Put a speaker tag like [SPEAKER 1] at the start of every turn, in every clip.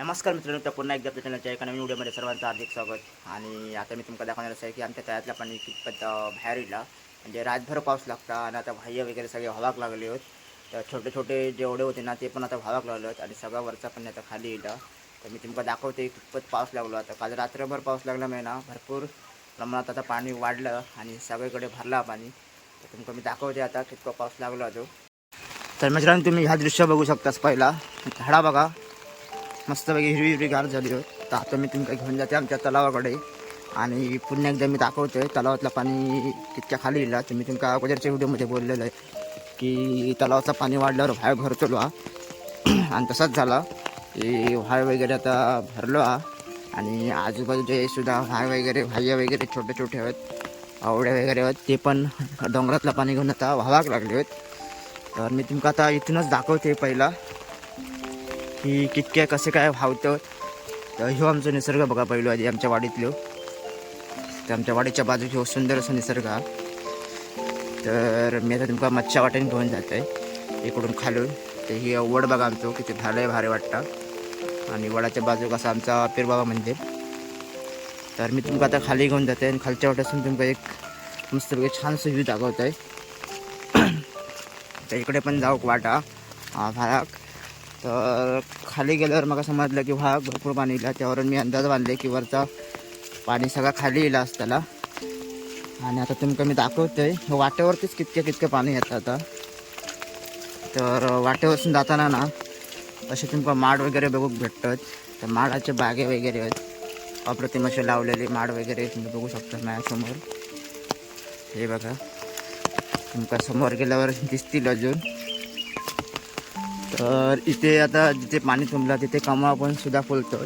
[SPEAKER 1] नमस्कार मित्रांनो तर पुन्हा एकदा आपल्या चॅनलच्या एका नवीन व्हिडिओमध्ये सर्वांचं हार्दिक स्वागत. आणि आता मी तुमका दाखवणार असं आहे की आमच्या तळ्यातलं पाणी कितपत बाहेर येईल म्हणजे रातभर पाऊस लागता आणि आता बाह्य वगैरे सगळे व्हावाक लागले होत. तर छोटे छोटे जेवढे होते ना ते पण आता व्हावाक लागले आहेत आणि सगळा वरचा पण आता खाली येईल तर मी तुमका दाखवते कितपत पाऊस लागलो आता काल रात्रभर पाऊस लागल्यामुळे ना भरपूर प्रमाणात आता पाणी वाढलं आणि सगळीकडे भरला पाणी. तर तुमका मी दाखवते आता कितकं पाऊस लागला तो तर मित्रांनो तुम्ही ह्या दृश्य बघू शकतास पहिला. झाडा बघा. मस्तपैकी हिरवी हिरवी गार झाली होत तर आता मी तुमका घेऊन जाते आमच्या तलावाकडे. आणि पुन्हा एकदा मी दाखवतोय तलावातलं पाणी कितक्या खाली येईल. तर मी तुमका अगोदरच्या व्हिडिओमध्ये बोललेलं आहे की तलावाचं पाणी वाढल्यावर व्हाय भरतो हा. आणि तसाच झाला. की व्हाय वगैरे आता भरलो हा. आणि आजूबाजूचे सुद्धा व्हाय वगैरे व्हाय वगैरे छोटे छोटे आहेत आवडे वगैरे आहेत ते पण डोंगरातलं पाणी घेऊन आता व्हावाक लागले आहेत तर मी तुमका आता इथूनच दाखवते पहिला. की कितके कसे काय व्हावतं? तर ह्यो आमचा निसर्ग बघा पहिलो आधी आमच्या वाडीतलो. तर आमच्या वाडीच्या बाजूक ह्यो सुंदर असा निसर्ग. हा तर मी आता तुमका मच्छा वाटेन घेऊन जात आहे इकडून खालून. तर ही वड बघा आमचं किती भालंय भारी वाटतं. आणि वडाच्या बाजूक असा आमचा पीरबाबा मंदिर. तर मी तुमका आता खाली घेऊन जाते आणि खालच्या वाट्यासून तुमका एक मस्तपैकी छानसं व्ह्यू दाखवत आहे तर इकडे पण जाऊ वाटा. भाराक. तर खाली गेल्यावर मला समजलं की हा भरपूर पाणी येईल त्यावरून मी अंदाज बांधले की वरचा पाणी सगळं खाली येईल त्याला आणि आता तुमका मी दाखवतोय. हो, वाटेवरतीच कितके कितके पाणी येतं आता. तर वाटेवरसून जाताना ना असे तुमका माड वगैरे बघू भेटतात. तर माडाचे बागे वगैरे आहेत. अप्रतिम असे लावलेले माड वगैरे तुम्ही बघू शकता माझ्यासमोर. हे बघा. तुमका समोर गेल्यावर दिसतील अजून. तर इथे आता जिथे पाणी तुंबला तिथे कमळा पण सुद्धा फुलतो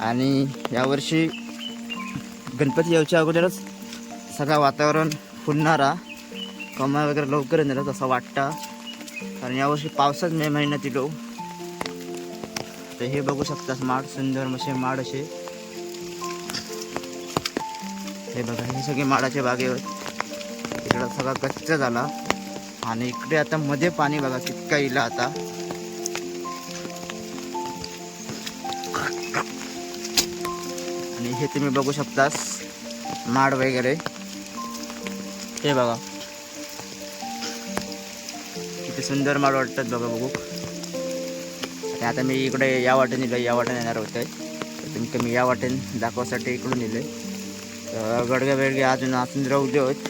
[SPEAKER 1] आणि यावर्षी गणपती यायच्या अगोदरच सगळं वातावरण फुलणारा कमळा वगैरे लवकर येणार असं वाटतं. कारण यावर्षी पावसाच मे महिन्यात येलो तर हे बघू शकतास माड सुंदर मसे माड असे. हे बघा हे सगळे माडाचे बागे आहेत. इकडं सगळा गच्च झाला. आणि इकडे आता मध्ये पाणी बघा कितका येईल आता. हे तुम्ही बघू शकतास. माड वगैरे. हे बघा. किती सुंदर माड वाटतात बघा बघू. आणि आता मी इकडे या वाटेने नेलं या वाटेने येणार होते तर तुमचं मी या वाटेने दाखवासाठी इकडून नेले तर गडगे बेडगे अजून अजून राहू देत.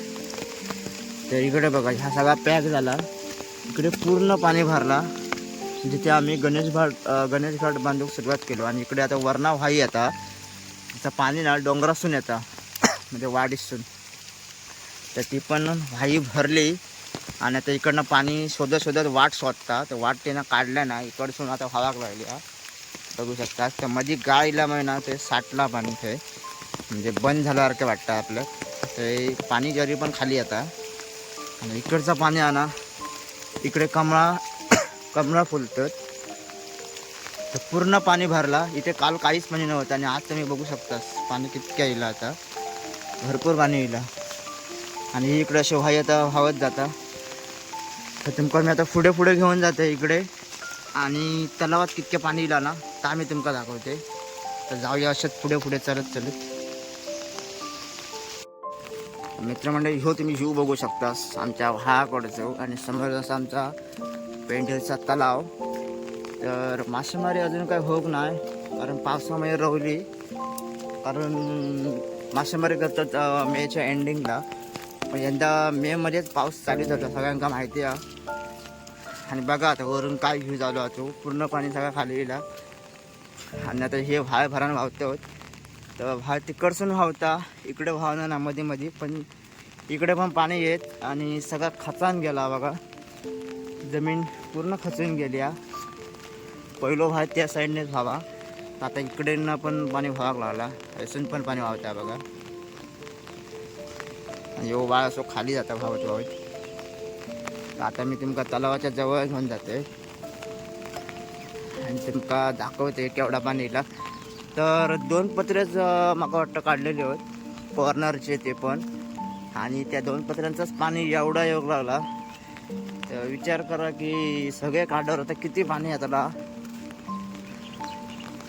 [SPEAKER 1] तर इकडे बघा हा सगळा पॅक झाला. इकडे पूर्ण पाणी भरला. जिथे आम्ही गणेश भाट गणेश घाट बांधूक सुरुवात केलो. आणि इकडे आता वरणा व्हाई आता. तिचं पाणी ना डोंगरासून येता म्हणजे वाडीसून तर ती पण व्हाई भरली आणि आता इकडनं पाणी शोधत शोधत वाट शोधता. तर वाट त्यानं काढल्या ना इकडसून आता व्हावाक लागली हा. बघू शकता. तर मध्ये गाळीला ना ते साठला पाणी ते म्हणजे बंद झाल्यासारखं वाटतं आपलं. ते पाणी जरी पण खाली येतं आणि इकडचं पाणी आणा इकडे कमळा कमळा फुलतात. तर पूर्ण पाणी भरला. इथे काल काहीच पाणी नव्हतं आणि आज तुम्ही बघू शकतास. पाणी कितक्या येईल आता? भरपूर पाणी येईल. आणि इकडे असे व्हाई आता व्हावत जाता. तर तुमका मी आता पुढे पुढे घेऊन जाते इकडे. आणि तलावात कितके पाणी येईल ना तर आम्ही तुमका दाखवते. तर जाऊया अशात पुढे पुढे चालत चालत. मित्रमंडळी ह्यो तुम्ही व्ह्यू बघू शकतास. आमच्या व्हाळाकडचं आणि समोर जसा आमचा पेंढेचा तलाव. तर मासेमारी अजून काय होत नाही कारण पावसामुळे रवली. कारण मासेमारी करतात मेच्या एंडिंगला पण यंदा मेमध्येच पाऊस चालू होता सगळ्यांका माहिती आहे. आणि बघा आता वरून काय व्ह्यू झालो तो पूर्ण पाणी सगळं खाली गेला. आणि आता हे व्हाळ भरान वाहतो तर भाय तिकडसून व्हावता इकडे वाहणं ना मध्ये मध्ये पण इकडे पण पाणी येत आणि सगळा खचान गेला बघा. जमीन पूर्ण खचून गेली आहे पहिलो भाग त्या साईडनेच व्हावा. आता इकडे पण पाणी व्हावाक लागला. असून पण पाणी वाहता बघा. आणि यो बाळ असो खाली जाता व्हावत व्हावत आता मी तुमका तलावाच्या जवळ घेऊन जाते. आणि तुमका दाखवते केवढा पाणी येला तर दोन पत्रेच मला वाटतं काढलेले होत. कॉर्नरचे ते पण. आणि त्या दोन पत्र्यांचंच पाणी एवढा येऊ लागला. तर विचार करा की सगळे काढावर आता किती पाणी येतला?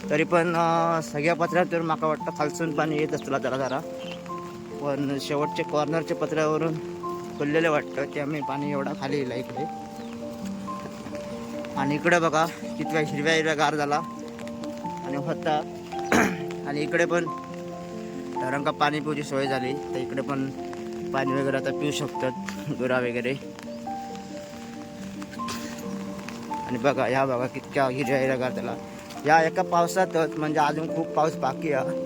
[SPEAKER 1] तरी पण सगळ्या पत्र्यावर माका वाटतं खालसून पाणी येत असला जरा जरा. पण शेवटच्या कॉर्नरच्या पत्र्यावरून खुललेलं वाटतं त्यामुळे पाणी एवढा खाली येईल इकडे. आणि इकडे बघा कितव्या हिरव्या हिरव्या गार झाला. आणि होता. आणि इकडे पण धरणका पाणी पिऊची सोय झाली. तर इकडे पण पाणी वगैरे आता पिऊ शकतात गुरा वगैरे. आणि बघा या बघा कितक्या हिरव्या हिरव्या गार झाला. या एका पावसातच म्हणजे अजून खूप पाऊस बाकी आहे.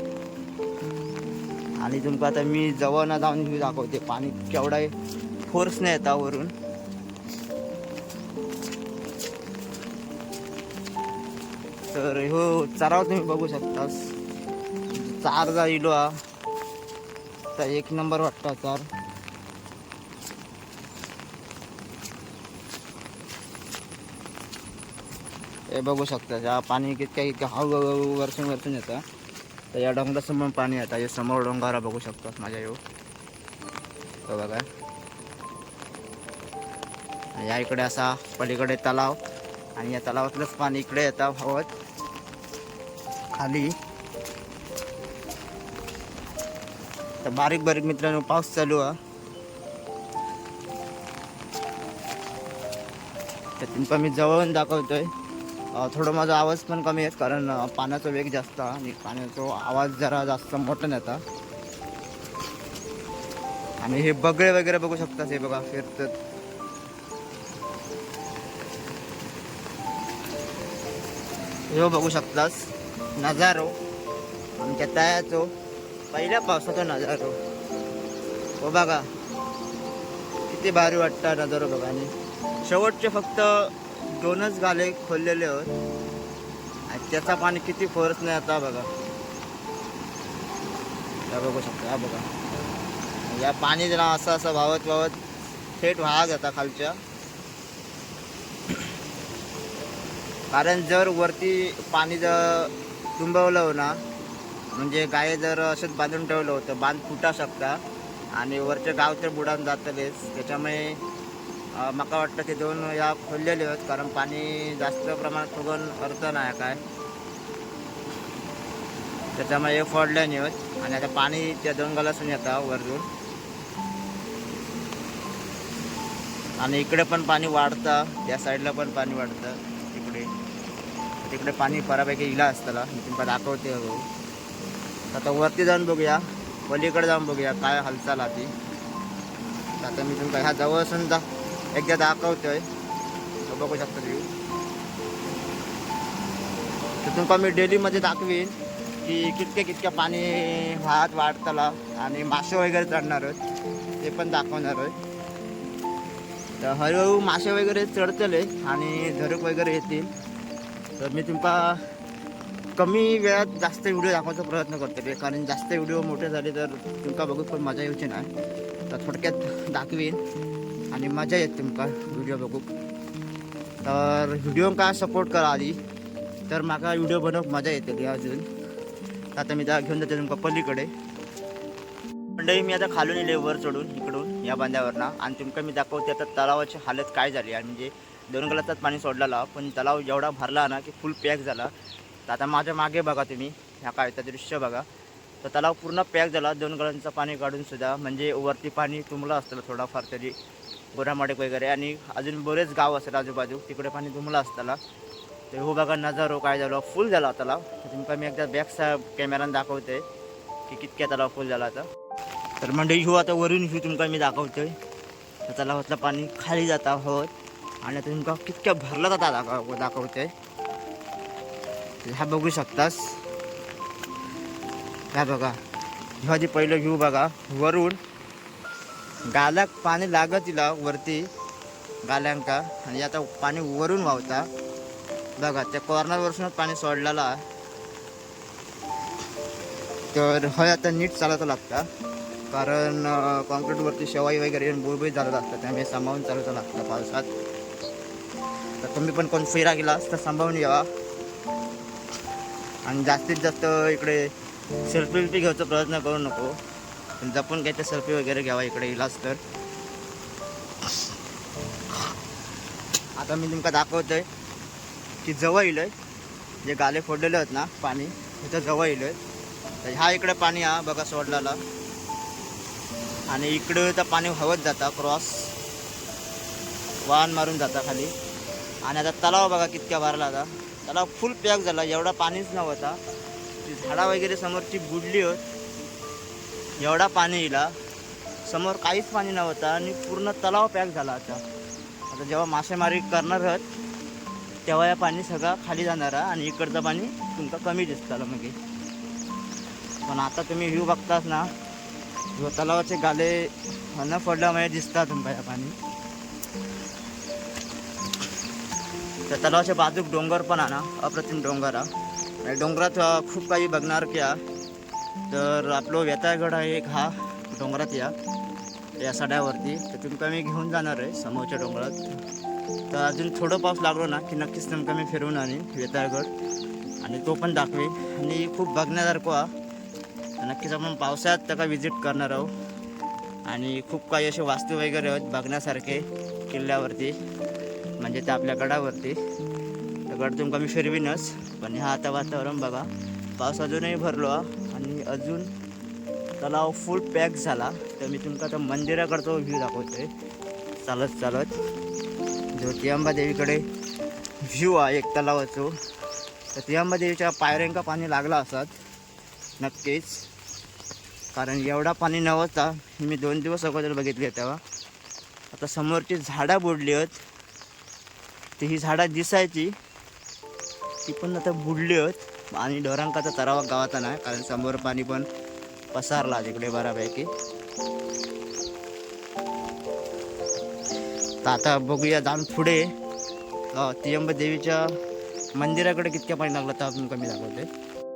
[SPEAKER 1] आणि तुमका आता मी जवळ ना जाऊन व्ह्यू दाखवते. पाणी केवढा फोर्स नाही येता वरून. तर हो चराव तुम्ही बघू शकता चार जा इलो हा. तर एक नंबर वाटता चार. हे बघू शकता ज्या पाणी कितक्या इतक्या हळूहळू वरसून वरसून येतं. तर या डोंगरासमोर पाणी येतं हे समोर डोंगरा बघू शकतो माझ्या येऊ. तो बघा. आणि या इकडे असा पलीकडे तलाव आणि या तलावातलंच पाणी इकडे येतं हवत खाली. तर बारीक बारीक मित्रांनो पाऊस चालू आहे. तर तुमका मी जवळून दाखवतोय. थोडं माझा आवाज पण कमी आहे कारण पाण्याचा वेग जास्त आणि पाण्याचा आवाज जरा जास्त मोठा नेता आणि हे बगळे वगैरे बघू शकतात हे बघा फिरतात हे बघू शकतास नजारो. आमच्या तयाचो पहिल्या पावसाचा नजारो. हो बघा. किती भारी वाटतं नजारो बघा आणि शेवटचे फक्त दोनच गाले खोललेले होत आणि त्याचा पाणी किती फोरच नाही आता बघा. या बघू शकता हा बघा. या पाणी जरा असं असं वावत वावत थेट वाहा जाता खालच्या. कारण जर वरती पाणी जर तुंबवलं हो ना म्हणजे गाय जर असंच बांधून ठेवलं होतं बांध फुटा शकता. आणि वरचं गाव तर बुडान जातलेच. त्याच्यामुळे मला माका वाटतं ते दोन या खोललेले आहेत कारण पाणी जास्त प्रमाणात फुगवून अर्थ नाही काय. त्याच्यामुळे हे फोडले नाही होत. आणि आता पाणी त्या दोन गलासून येतं वरतून. आणि इकडे पण पाणी वाढतं त्या साईडला पण पाणी वाढतं तिकडे तिकडे पाणी बऱ्यापैकी इला असताना मी तुमका दाखवते भाऊ आता वरती जाऊन बघूया पलीकडे जाऊन बघूया काय हालचाल आहे ती. आता मी तुमका ह्या जवळ असून जा एकदा दाखवतोय. तो बघू शकता तुम्ही. तर तुमका मी डेलीमध्ये दाखवीन की कितके कितके पाणी वाहत वाढतला आणि मासे वगैरे चढणार आहेत. ते पण दाखवणार आहे. तर हळूहळू मासे वगैरे चढतले आणि झरक वगैरे येतील. तर मी तुमका कमी वेळात जास्त व्हिडिओ दाखवायचा प्रयत्न करते कारण जास्त व्हिडिओ मोठे झाले तर तुमका बघून पण मजा येऊची नाही. तर थोडक्यात दाखवीन. आणि मजा येत तुमका व्हिडिओ बघूक. तर व्हिडिओ का सपोर्ट करा आधी. तर म्हाका व्हिडिओ बनवूक मजा येते अजून. तर आता मी त्या घेऊन जाते तुमका पलीकडे. मंडळी मी आता खालून येले वर चढून इकडून या बांध्यावरनं आणि तुमका मी दाखवते आता तलावाची हालत काय झाली. आणि म्हणजे दोन गलासात पाणी सोडलेला. पण तलाव एवढा भरला ना की फुल पॅक झाला. तर आता माझ्या मागे बघा तुम्ही. ह्या काय त्या दृश्य बघा. तर तलाव पूर्ण पॅक झाला. दोन गळांचं पाणी काढून सुद्धा. म्हणजे वरती पाणी तुंबलं असतं थोडाफार तरी. गोरामाडेक वगैरे आणि अजून बरेच गाव असतात आजूबाजू. तिकडे पाणी तुंबलं असताना. तर हो बघा नजारो काय झालं फुल झाला तलाव तुमका मी एकदा बॅक सा कॅमेरान दाखवते की कितक्या तलाव फुल झाला आता तर मंडळी हो आता वरून ह्यू तुमका मी दाखवतोय. तर तलावातलं पाणी खाली जाता होत आणि आता तुमका कितक्या भरला जाता दाखव दाखवते ह्या बघू शकतास. ह्या बघा. ह्या आधी पहिलं व्ह्यू बघा. वरून गालाक पाणी लागत तिला वरती गाल्यांका. आणि आता पाणी वरून व्हावता बघा त्या कॉर्नरवरसूनच पाणी सोडलेला. तर हय आता नीट चालत लागता. कारण कॉन्क्रीटवरती शेवाई वगैरे येऊन बुळबुळीत झालं लागतं. त्यामुळे सांभाळून चालवतं लागतं पावसात. तर तुम्ही पण कोण फिरा गेलास तर सांभाळून घ्यावा आणि जास्तीत जास्त इकडे सेल्फी विल्फी घ्यायचा प्रयत्न करू नको. पण जपून घ्यायचं सेल्फी वगैरे घ्यावा इकडे इलाज तर आता मी तुमका दाखवतोय की जवळ येईल जे गाले फोडलेले आहेत ना पाणी इथं जवळ येईल तर ह्या इकडे पाणी हा बघा सोडलेला. आणि इकडं तर पाणी हवत जाता क्रॉस वाहन मारून जाता खाली. आणि आता तलाव बघा कितक्या भरला आता. तलाव फुल पॅक झाला एवढा पाणीच नव्हता. ती झाडा वगैरे समोरची बुडली होत. एवढा पाणी येला समोर काहीच पाणी नव्हतं आणि पूर्ण तलाव पॅक झाला आता. आता जेव्हा मासेमारी करणार आहोत तेव्हा या पाणी सगळं खाली जाणार आहे आणि इकडचं पाणी तुमका कमी दिसतालं मग म्हणजे. पण आता तुम्ही व्ह्यू बघताच ना जो तलावाचे गाले न पडल्यामुळे दिसता तुमका या पाणी. त्या तलावाच्या बाजूक डोंगर पण आहे ना अप्रतिम डोंगर हा आणि डोंगरात खूप काही बघणार की तर आपलं वेताळगड आहे एक हा डोंगरात या या सड्यावरती. तर तुमका मी घेऊन जाणार आहे समोरच्या डोंगरात. तर अजून थोडं पाऊस लागलो ना की नक्कीच तुमका मी फिरवून आणीन वेताळगड. आणि तो पण दाखवेन. आणि खूप बघण्यासारखं हा. नक्कीच आपण पावसाळ्यात त्याला विजिट करणार आहोत. आणि खूप काही असे वास्तू वगैरे आहेत बघण्यासारखे किल्ल्यावरती म्हणजे त्या आपल्या गडावरती. तर गड तुमका मी फिरवीनच. पण ह्या आता वातावरण बघा. पाऊस अजूनही भरलो हा. आणि अजून तलाव फुल पॅक झाला. तर मी तुमका आता मंदिराकडचा व्ह्यू दाखवतोय. चालत चालत. जो तियांबा व्ह्यू आहे एक तलावाचो. तर तियांबादेवीच्या पायऱ्यांका पाणी लागला असत. नक्कीच. कारण एवढा पाणी नव्हता. मी दोन दिवस अगोदर बघितले तेव्हा. आता समोरची झाडं बुडली आहेत. ती ही झाडं दिसायची. ती पण आता बुडली आहेत. आणि ढोरांकाचा चरावा गावाचा नाही कारण समोर पाणी पण पसारला तिकडे बऱ्यापैकी. तर आता बघूया जाऊन पुढे. तियंब देवीच्या मंदिराकडे कितक्या पाणी लागलं तर आपण कमी दाखवते.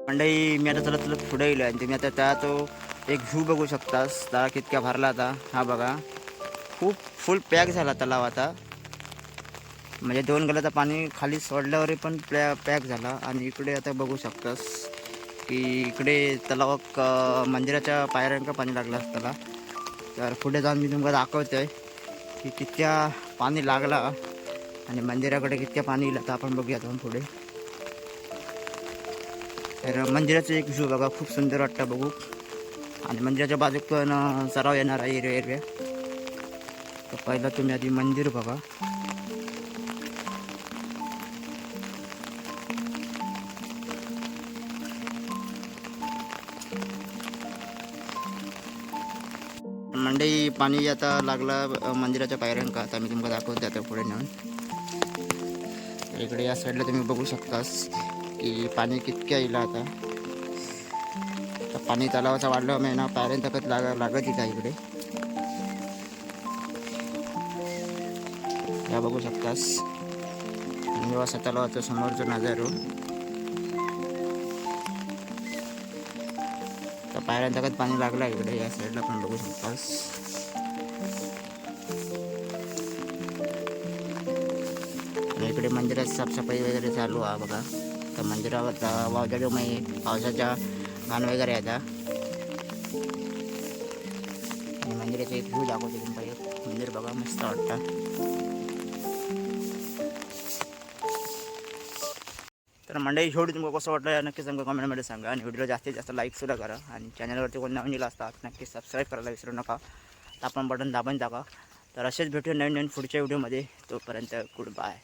[SPEAKER 1] मंडई मी आता चलत चलत पुढे येलो आणि तुम्ही आता त्या तो एक व्ह्यू बघू शकतास. तळा कितक्या भरला आता. हा बघा. खूप फुल पॅक झाला तलाव आता. म्हणजे दोन गलाचं पाणी खाली सोडल्यावर पण प्लॅ पॅक झाला. आणि इकडे आता बघू शकतास की इकडे तलावाक मंदिराच्या पायऱ्यांका पाणी लागलं असताना. तर पुढे जाऊन मी तुमका आहे की कितक्या पाणी लागला आणि मंदिराकडे कितक्या पाणी येईल आता आपण बघूया आपण पुढे. तर मंदिराचं एक व्ह्यू बघा खूप सुंदर वाटतं बघू. आणि मंदिराच्या बाजूक पण सराव येणार आहे एरिया एरिया तर पहिला तुम्ही आधी मंदिर बघा. पाणी आता लागला मंदिराच्या पायऱ्यांका आता मी तुमका दाखवते आता पुढे नेऊन. इकडे या साईडला तुम्ही बघू शकतास की पाणी कितक्या येईल आता. तर पाणी तलावाचा वाढलं महिना पायऱ्यांतकच लाग लागत इथं इकडे. या बघू शकतास. आणि असा तलावाचा समोरचा नजारो तर पायऱ्यांतकच पाणी लागलं इकडे या साईडला पण बघू शकतास. इकडे मंदिरात साफसफाई वगैरे चालू आहे बघा. तर मंदिरावर वावजाडू मी पावसाचा घाण वगैरे येतात आणि मंदिराचे एक व्ह्यू दाखवतो तुम्हाला. मंदिर बघा मस्त वाटतं. तर मंडळी शेवटी तुम्हाला कसं वाटलं या नक्कीच सांगा कमेंटमध्ये सांगा. आणि व्हिडिओ जास्तीत जास्त लाईकसुद्धा करा. आणि चॅनलवरती कोण नवीन गेला असतात नक्की सबस्क्राईब करायला विसरू नका. आपण बटन दाबून टाका तर असेच भेटूया नवीन नवीन पुढच्या व्हिडिओमध्ये तोपर्यंत गुड बाय